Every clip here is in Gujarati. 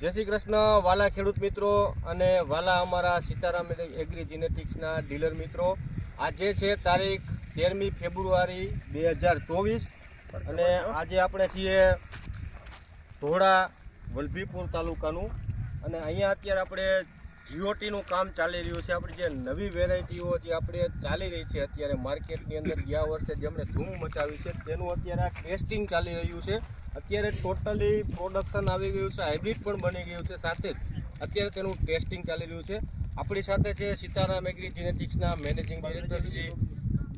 જય શ્રી કૃષ્ણ, વાલા ખેડૂત મિત્રો અને વાલા અમારા સીતારામ એગ્રી જીનેટિક્સના ડીલર મિત્રો. આજે છે તારીખ તેરમી ફેબ્રુઆરી બે હજાર ચોવીસ અને આજે આપણે છીએ ધોળા વલભીપુર તાલુકાનું. અને અહીંયા અત્યારે આપણે જીઓટીનું કામ ચાલી રહ્યું છે. આપણી જે નવી વેરાયટીઓ જે આપણે ચાલી રહી છે અત્યારે માર્કેટની અંદર, ગયા વર્ષે જેમણે ધૂમ મચાવી છે, તેનું અત્યારે આ ટેસ્ટિંગ ચાલી રહ્યું છે. અત્યારે ટોટલી પ્રોડક્શન આવી ગયું છે, હાઇબ્રિડ પણ બની ગયું છે સાથે જ. અત્યારે તેનું ટેસ્ટિંગ ચાલી રહ્યું છે. આપણી સાથે છે સીતારામ એગ્રી જીનેટિક્સના મેનેજિંગ ડિરેક્ટર શ્રી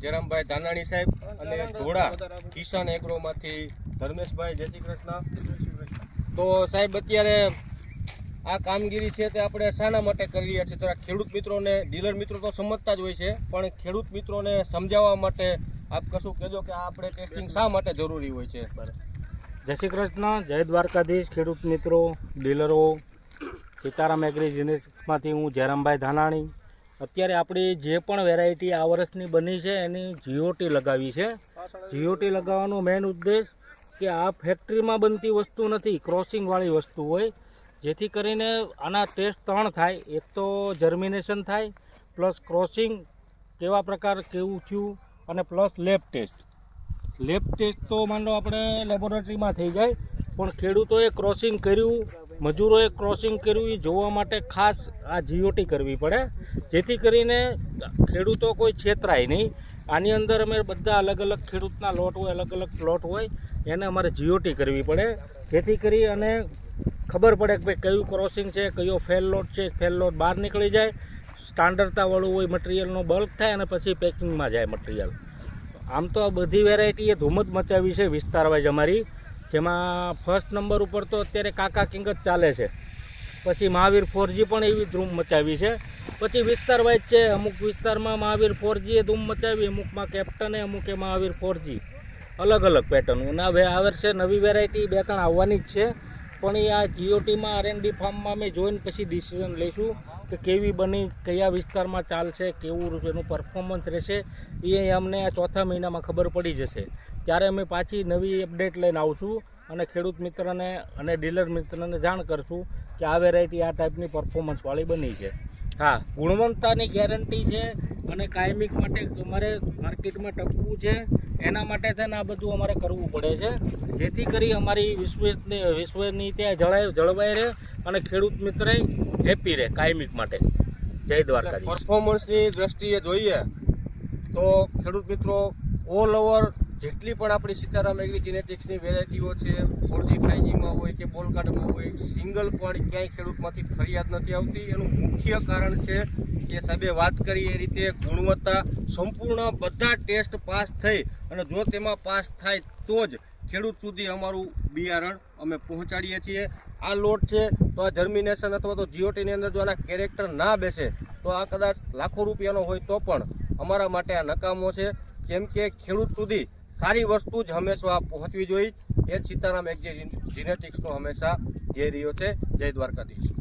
જયરામભાઈ ધાનાણી સાહેબ અને ધોળા કિસાન એગ્રોમાંથી ધર્મેશભાઈ. જય શ્રી કૃષ્ણ. તો સાહેબ, અત્યારે આ કામગીરી છે તે આપણે શાના માટે કરી રહ્યા છીએ. થોડા ખેડૂત મિત્રોને, ડીલર મિત્રો તો સમજતા જ હોય છે, પણ ખેડૂત મિત્રોને સમજાવવા માટે આપ કશું કહેજો કે આપણે ટેસ્ટિંગ શા માટે જરૂરી હોય છે? જય શ્રી કૃષ્ણ, જય દ્વારકાધીશ, ખેડૂત મિત્રો, ડીલરો. સીતારામ એગ્રી હું જયરામભાઈ ધાનાણી. અત્યારે આપણી જે પણ વેરાયટી આ વર્ષની બની છે, એની જીઓટી લગાવી છે. જીઓટી લગાવવાનો મેઇન ઉદ્દેશ કે આ ફેક્ટરીમાં બનતી વસ્તુ નથી ક્રોસિંગવાળી વસ્તુ હોય. જેથી કરીને આના ટેસ્ટ ત્રણ થાય. એક તો જર્મિનેશન થાય પ્લસ ક્રોસિંગ કેવા પ્રકાર કેવું થયું, અને plus lab test lab test તો માનો આપણે લેબોરેટરીમાં થઈ જાય, પણ ખેડૂતોએ ક્રોસિંગ કર્યું, મજૂરોએ ક્રોસિંગ કર્યું, એ જોવા માટે ખાસ આ જીઓટી કરવી પડે. જેથી કરીને ખેડૂતો કોઈ છેતરાય નહીં. આની અંદર અમે બધા અલગ અલગ ખેડૂતના લોટ હોય, અલગ અલગ પ્લોટ હોય, એને અમારે જીઓટી કરવી પડે. જેથી કરી અને ખબર પડે કે ભાઈ કયું ક્રોસિંગ છે, કયો ફેલ લોટ છે ફેલ લોટ બહાર નીકળી જાય. સ્ટાન્ડર્ડતાવાળું હોય મટીરિયલનો બલ્ક થાય અને પછી પેકિંગમાં જાય મટીરિયલ આમ તો આ બધી વેરાયટીએ ધૂમ મચાવી છે વિસ્તાર વાઇઝ અમારી. જેમાં ફર્સ્ટ નંબર ઉપર તો અત્યારે કાકા કિંગ જ ચાલે છે. પછી મહાવીર ફોરજી પણ એવી ધૂમ મચાવી છે. પછી વિસ્તાર વાઇઝ છે, અમુક વિસ્તારમાં મહાવીર ફોરજીએ ધૂમ મચાવી, અમુકમાં કેપ્ટને અમુકે મહાવીર ફોરજી અલગ અલગ પેટર્ન અને હવે આ વર્ષે નવી વેરાયટી બે ત્રણ આવવાની જ છે. પણ એ આ જીઓટીમાં ડી ફાર્મમાં અમે જોઈને પછી ડિસિઝન લઈશું કે કેવી બની, કયા વિસ્તારમાં ચાલશે, કેવું એનું પરફોર્મન્સ રહેશે, એ અમને આ ચોથા મહિનામાં ખબર પડી જશે. ત્યારે અમે પાછી નવી અપડેટ લઈને આવશું અને ખેડૂત મિત્રને અને ડીલર મિત્રને જાણ કરશું કે આ વેરાયટી આ ટાઈપની પરફોર્મન્સવાળી બની છે. હા, ગુણવત્તાની ગેરંટી છે અને કાયમિક માટે અમારે માર્કેટમાં ટકવું છે. એના માટે છે ને આ બધું અમારે કરવું પડે છે. જેથી કરી અમારી વિશ્વની વિશ્વની ત્યાં જળાય, જળવાઈ રહે અને ખેડૂત મિત્ર હેપી રહે કાયમિક માટે. જય દ્વારકા પરફોર્મન્સની દ્રષ્ટિએ જોઈએ તો ખેડૂત મિત્રો ઓલ ઓવર જેટલી પણ આપણી સીતારામ એગ્રી જીનેટિક્સની વેરાયટીઓ છે ફોરજી ફાઈવજીમાં હોય કે બોલકાર્ડમાં હોય સિંગલ પણ ક્યાંય ખેડૂતમાંથી ફરિયાદ નથી આવતી. એનું મુખ્ય કારણ છે કે સાહેબે વાત કરી એ રીતે ગુણવત્તા સંપૂર્ણ બધા ટેસ્ટ પાસ થઈ અને જો તેમાં પાસ થાય તો જ ખેડૂત સુધી અમારું બિયારણ અમે પહોંચાડીએ છીએ. આ લોટ છે તો આ જર્મિનેશન અથવા તો જીઓટીની અંદર જો આના કેરેક્ટર ના બેસે તો આ કદાચ લાખો રૂપિયાનો હોય તો પણ અમારા માટે આ નકામો છે. કેમ કે ખેડૂત સુધી સારી વસ્તુ જ હંમેશા પહોંચવી જોઈએ. એ જ સીતારામ એક જે જીનેટિક્સનો હંમેશા ધ્યેય રહ્યો છે. જય દ્વારકાધીશ.